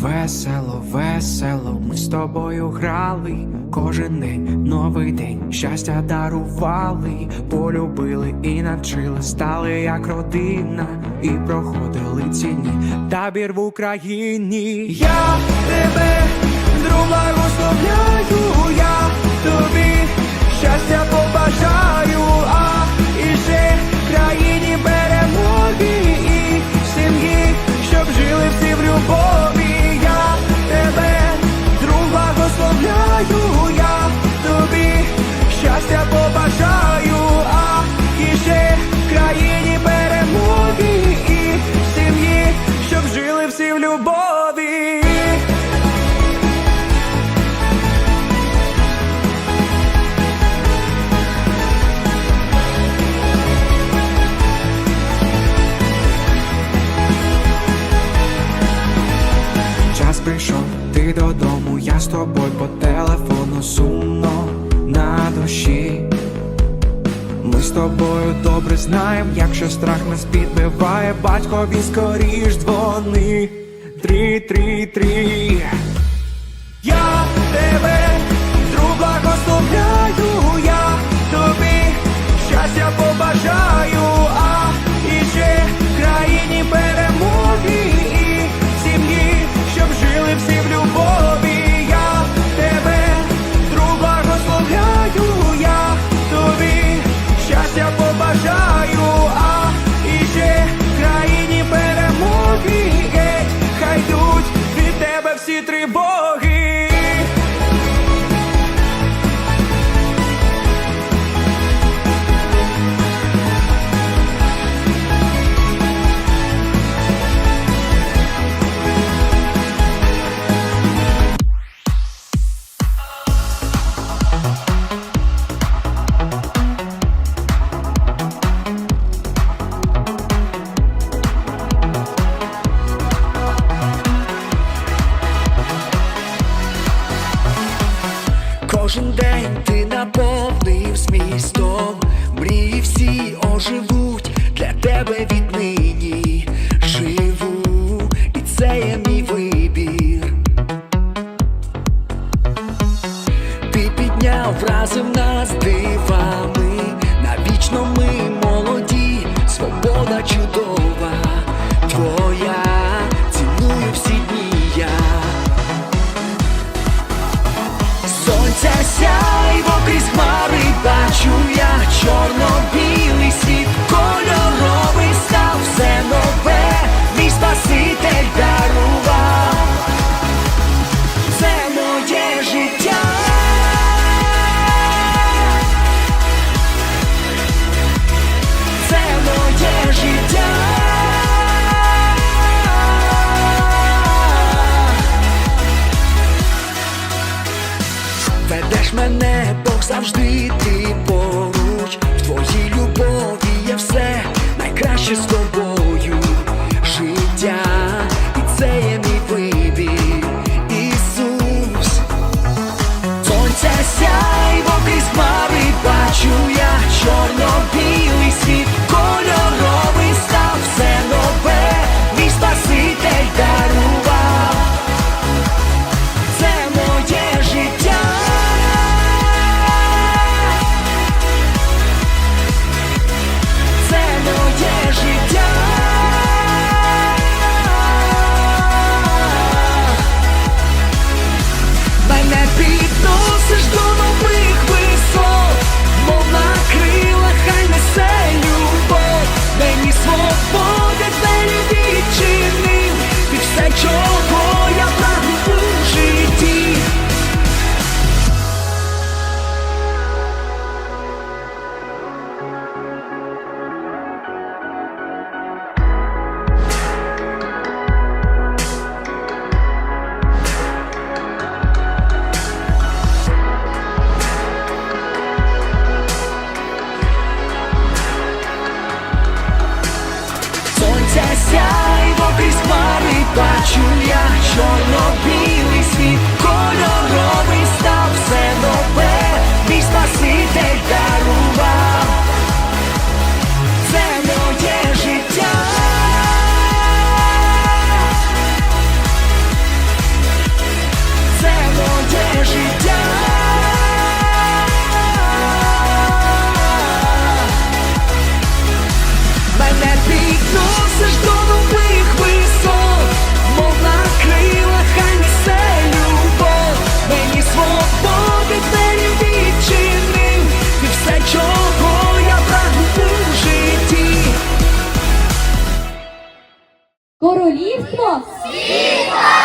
Весело, весело, ми з тобою грали. Кожен день, новий день, щастя дарували, полюбили і навчили, стали як родина, і проходили ціні табір в Україні. Я тебе, друг, благословляю, я тобі щастя побажаю, ти додому, я з тобою по телефону сумно на душі. Ми з тобою добре знаємо, якщо страх нас підбиває, батькові скоріш дзвони. Три, три, три. Я тебе, Кожен день ти наповнив змістом, мрії всі оживуть для тебе віднині. Живу, і це є мій вибір. Ти підняв, вразив нас дивами, навічно ми молоді, свобода чудова, мене, Бог завжди ти сяйво крізь хмари бачу я чорно-білий світ, кольоровий Королівство світа!